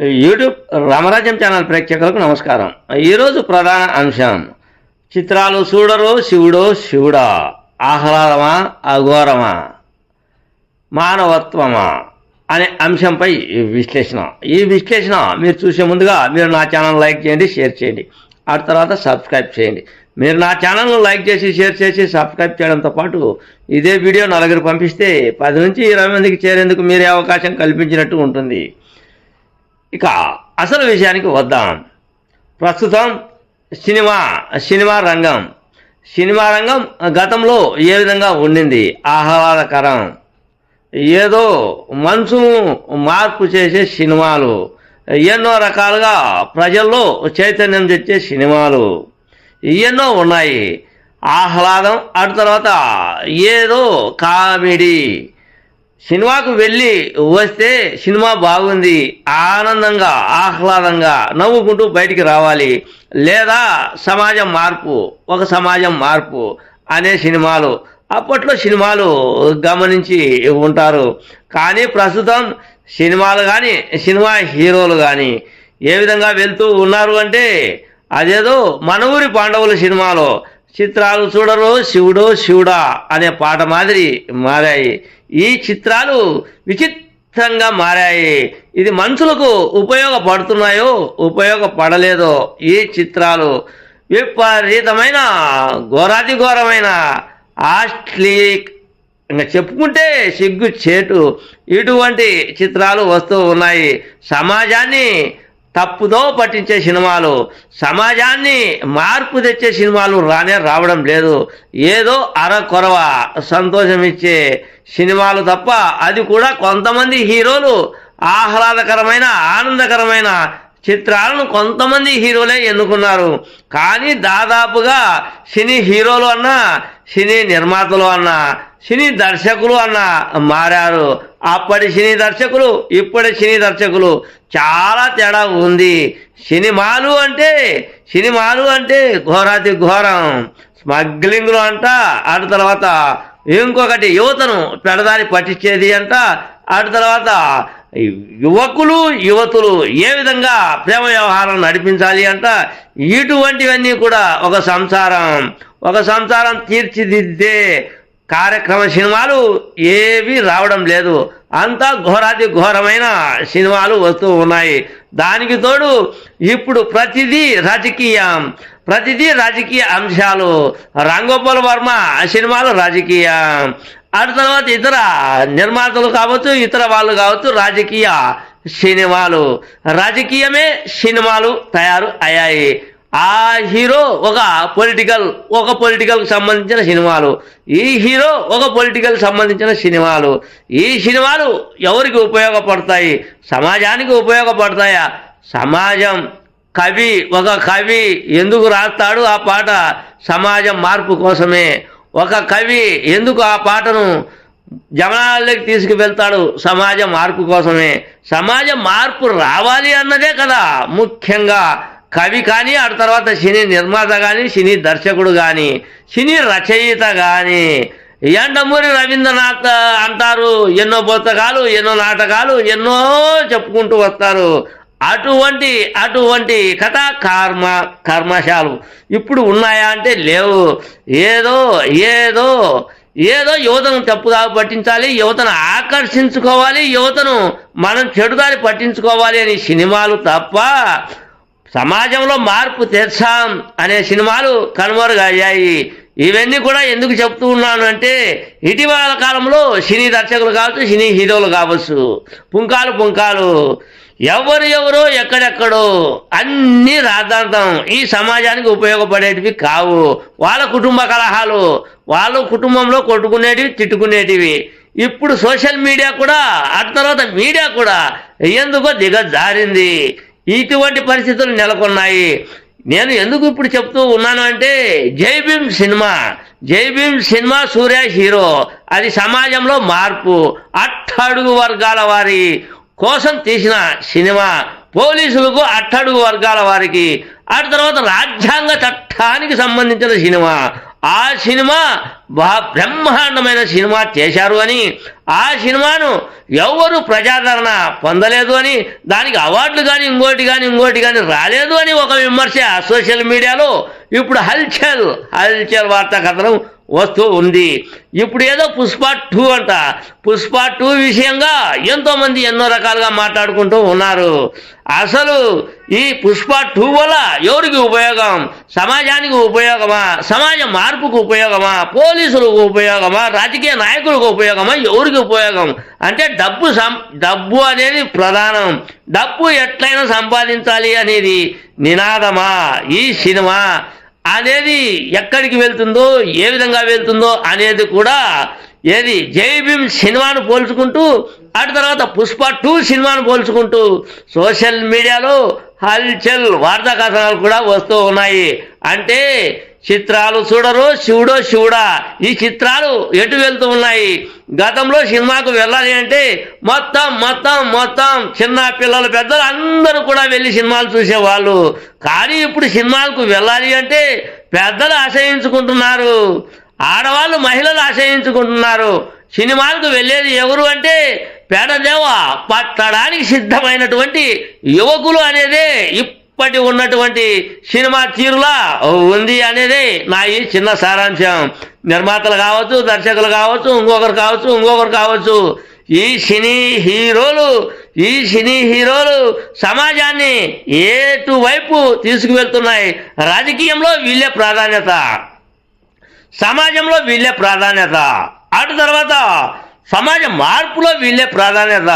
YouTube రామరాజ్యం channel ప్రేక్షకులకు నమస్కారం. ఈరోజు ప్రధాన అంశం. చిత్రాలు చూడరు శివుడో శివుడా. ఆహ్లాదమా అఘోరమా? మానవత్వమా? అనే అంశంపై ఈ విశ్లేషణ. ఈ విశ్లేషణ మీరు చూసే ముందుగా మీరు నా ఛానల్ లైక్ చేయండి షేర్ చేయండి. ఆ తర్వాత సబ్స్క్రైబ్ చేయండి. మీరు నా ఛానల్ను లైక్ చేసి షేర్ చేసి సబ్స్క్రైబ్ చేయడంతో పాటు ఇదే వీడియో నలుగురు పంపిస్తే పది నుంచి ఇరవై మందికి చేరేందుకు మీరే అవకాశం కల్పించినట్టు ఉంటుంది. ఇక అసలు విషయానికి వద్దాం. ప్రస్తుతం సినిమా సినిమా రంగం. సినిమా రంగం గతంలో ఏ విధంగా ఉండింది? ఆహ్లాదకరం. ఏదో మనసు మార్పు చేసే సినిమాలు. ఎన్నో రకాలుగా ప్రజల్లో చైతన్యం తెచ్చే సినిమాలు. ఎన్నో ఉన్నాయి. ఆహ్లాదం అటు తర్వాత ఏదో కామెడీ. సినిమాకు వెళ్ళి వస్తే సినిమా బాగుంది ఆనందంగా ఆహ్లాదంగా నవ్వుకుంటూ బయటికి రావాలి. లేదా సమాజం మార్పు ఒక సమాజం మార్పు అనే సినిమాలు. అప్పట్లో సినిమాలు గమనించి ఉంటారు. కానీ ప్రస్తుతం సినిమాలు కానీ సినిమా హీరోలు కానీ ఏ విధంగా వెళ్తూ ఉన్నారు అంటే అదేదో మన ఊరి పాండవుల సినిమాలో. చిత్రాలు చూడరు శివుడు శివుడా అనే పాట మాదిరి మారాయి. ఈ చిత్రాలు విచిత్రంగా మారాయి. ఇది మనుషులకు ఉపయోగపడుతున్నాయో ఉపయోగపడలేదో ఈ చిత్రాలు. విపరీతమైన ఘోరాతి ఘోరమైన ఆస్ట్లీక్ ఇంకా చెప్పుకుంటే సిగ్గు చేటు ఇటువంటి చిత్రాలు వస్తూ ఉన్నాయి. సమాజాన్ని తప్పుదో పట్టించే సినిమాలు సమాజాన్ని మార్పు తెచ్చే సినిమాలు రానే రావడం లేదు. ఏదో అరకొరవ సంతోషం ఇచ్చే సినిమాలు తప్ప అది కూడా కొంతమంది హీరోలు ఆహ్లాదకరమైన ఆనందకరమైన చిత్రాలను కొంతమంది హీరోలే ఎన్నుకున్నారు. కానీ దాదాపుగా సినీ హీరోలు అన్నా సినీ నిర్మాతలు అన్నా సినీ దర్శకులు అన్న మారారు. అప్పటి సినీ దర్శకులు ఇప్పటి సినీ దర్శకులు. చాలా తేడా ఉంది. సినిమాలు అంటే సినిమాలు అంటే ఘోరాతి ఘోరం. స్మగ్లింగ్లు అంట అటు తర్వాత ఇంకొకటి యువతను పెడదారి పట్టించేది అంట. అటు తర్వాత యువకులు యువతులు ఏ విధంగా ప్రేమ వ్యవహారం నడిపించాలి అంట. ఇటువంటివన్నీ కూడా ఒక సంసారం. ఒక సంసారం తీర్చిదిద్దే కార్యక్రమ సినిమాలు ఏవి రావడం లేదు. అంతా ఘోరాది ఘోరమైన సినిమాలు వస్తూ ఉన్నాయి. దానికి తోడు ఇప్పుడు ప్రతిదీ రాజకీయం. ప్రతిదీ రాజకీయ అంశాలు. రాంగోపాల్ వర్మ సినిమాలు రాజకీయం. ఆ తర్వాత ఇతర నిర్మాతలు కావచ్చు ఇతర వాళ్ళు కావచ్చు రాజకీయ సినిమాలు. రాజకీయమే సినిమాలు తయారు అయ్యాయి. ఆ హీరో ఒక పొలిటికల్ ఒక పొలిటికల్కి సంబంధించిన సినిమాలు. ఈ హీరో ఒక పొలిటికల్ సంబంధించిన సినిమాలు. ఈ సినిమాలు ఎవరికి ఉపయోగపడతాయి? సమాజానికి ఉపయోగపడతాయా? సమాజం. కవి ఒక కవి ఎందుకు రాస్తాడు ఆ పాట? సమాజం మార్పు కోసమే. ఒక కవి ఎందుకు ఆ పాటను జమనాల్లోకి తీసుకువెళ్తాడు? సమాజ మార్పు కోసమే. సమాజ మార్పు రావాలి అన్నదే కదా. ముఖ్యంగా కవి కానీ ఆ తర్వాత సినీ నిర్మాత కానీ సినీ దర్శకుడు కానీ సినీ రచయిత కానీ ఎండమూరి రవీంద్రనాథ్ అంటారు. ఎన్నో పుస్తకాలు ఎన్నో నాటకాలు ఎన్నో చెప్పుకుంటూ వస్తారు. అటువంటి అటువంటి కథ కర్మ కర్మశాలు ఇప్పుడు ఉన్నాయా అంటే లేవు. ఏదో ఏదో ఏదో యువతను తప్పుదారి పట్టించాలి యువతను ఆకర్షించుకోవాలి యువతను మనం చెడుదారి పట్టించుకోవాలి అనే సినిమాలు తప్ప సమాజంలో మార్పు తెచ్చాం అనే సినిమాలు కనుమరుగయ్యాయి ఇవన్నీ కూడా ఎందుకు చెప్తూ ఉన్నాను అంటే ఇటీవల కాలంలో సినీ దర్శకులు కావచ్చు సినీ హీరోలు కావచ్చు. పుంకాలు పుంకాలు. ఎవరు ఎక్కడెక్కడో అన్నీ రాద్ధాంతం ఈ సమాజానికి ఉపయోగపడేటివి కావు. వాళ్ళ కుటుంబ కలహాలు వాళ్ళ కుటుంబంలో కొట్టుకునేటివి తిట్టుకునేటివి. ఇప్పుడు సోషల్ మీడియా కూడా ఆ తర్వాత మీడియా కూడా ఎందుకో దిగజారింది. ఇటువంటి పరిస్థితులు నెలకొన్నాయి. నేను ఎందుకు ఇప్పుడు చెప్తూ ఉన్నాను అంటే జై భీమ్ సినిమా జై భీమ్ సినిమా సూర్య హీరో అది సమాజంలో మార్పు అట్టడుగు వర్గాల వారి కోసం తీసిన సినిమా పోలీసులకు అట్టడుగు వర్గాల వారికి ఆ తర్వాత రాజ్యాంగ చట్టానికి సంబంధించిన సినిమా. ఆ సినిమా బా బ్రహ్మాండమైన సినిమా చేశారు అని ఆ సినిమాను ఎవరు ప్రజాదరణ పొందలేదు అని దానికి అవార్డులు కానీ ఇంకోటి కానీ ఇంకోటి కానీ రాలేదు అని ఒక విమర్శ సోషల్ మీడియాలో ఇప్పుడు హల్చల్ హల్చల్ వార్తా కథనం వస్తూ ఉంది. ఇప్పుడు ఏదో పుష్ప టూ అంట. పుష్ప టూ విషయంగా ఎంతోమంది ఎన్నో రకాలుగా మాట్లాడుకుంటూ ఉన్నారు. అసలు ఈ పుష్ప టూ వల్ల ఎవరికి ఉపయోగం? సమాజానికి ఉపయోగమా? సమాజ మార్పుకు ఉపయోగమా? పోలీసులకు ఉపయోగమా? రాజకీయ నాయకులకు ఉపయోగమా? ఎవరికి ఉపయోగం? అంటే డబ్బు సం డబ్బు అనేది ప్రధానం. డబ్బు ఎట్లయినా సంపాదించాలి అనేది నినాదమా? ఈ సినిమా. అనేది ఎక్కడికి వెళ్తుందో ఏ విధంగా వెళ్తుందో అనేది కూడా ఏది జైభీమ్ సినిమాను పోల్చుకుంటూ అటు తర్వాత పుష్ప టూ సినిమాను పోల్చుకుంటూ సోషల్ మీడియాలో హల్చల్ వార్తా కథనాలు కూడా వస్తూ ఉన్నాయి. అంటే చిత్రాలు చూడరు శివుడో శివుడా. ఈ చిత్రాలు ఎటు వెళ్తూ ఉన్నాయి? గతంలో సినిమాకు వెళ్ళాలి అంటే మొత్తం మొత్తం మొత్తం చిన్న పిల్లలు పెద్దలు అందరూ కూడా వెళ్ళి సినిమాలు చూసేవాళ్ళు. కానీ ఇప్పుడు సినిమాలకు వెళ్ళాలి అంటే పెద్దలు ఆశ్రయించుకుంటున్నారు ఆడవాళ్ళు మహిళలు ఆశ్రయించుకుంటున్నారు సినిమాలకు వెళ్ళేది ఎవరు అంటే పేడదేవ. పట్టడానికి సిద్ధమైనటువంటి యువకులు అనేదే ఇప్పటి ఉన్నటువంటి సినిమా తీరులా ఉంది అనేది నా ఈ చిన్న సారాంశం. నిర్మాతలు కావచ్చు దర్శకులు కావచ్చు ఇంకొకరు కావచ్చు ఇంకొకరు కావచ్చు. ఈ సినీ హీరోలు ఈ సినీ హీరోలు సమాజాన్ని ఏటు వైపు తీసుకువెళ్తున్నాయి. రాజకీయంలో వీళ్ళే ప్రాధాన్యత. సమాజంలో వీళ్ళే ప్రాధాన్యత. అటు తర్వాత సమాజ మార్పులో వీళ్ళే ప్రాధాన్యత.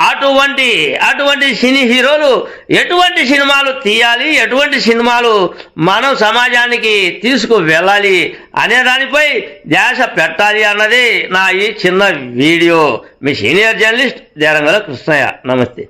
అటువంటి అటువంటి సినీ హీరోలు ఎటువంటి సినిమాలు తీయాలి ఎటువంటి సినిమాలు మనం సమాజానికి తీసుకు వెళ్ళాలి అనే దానిపై ధ్యాస పెట్టాలి అన్నది నా ఈ చిన్న వీడియో. మీ సీనియర్ జర్నలిస్ట్ దేరంగల కృష్ణయ్య. నమస్తే.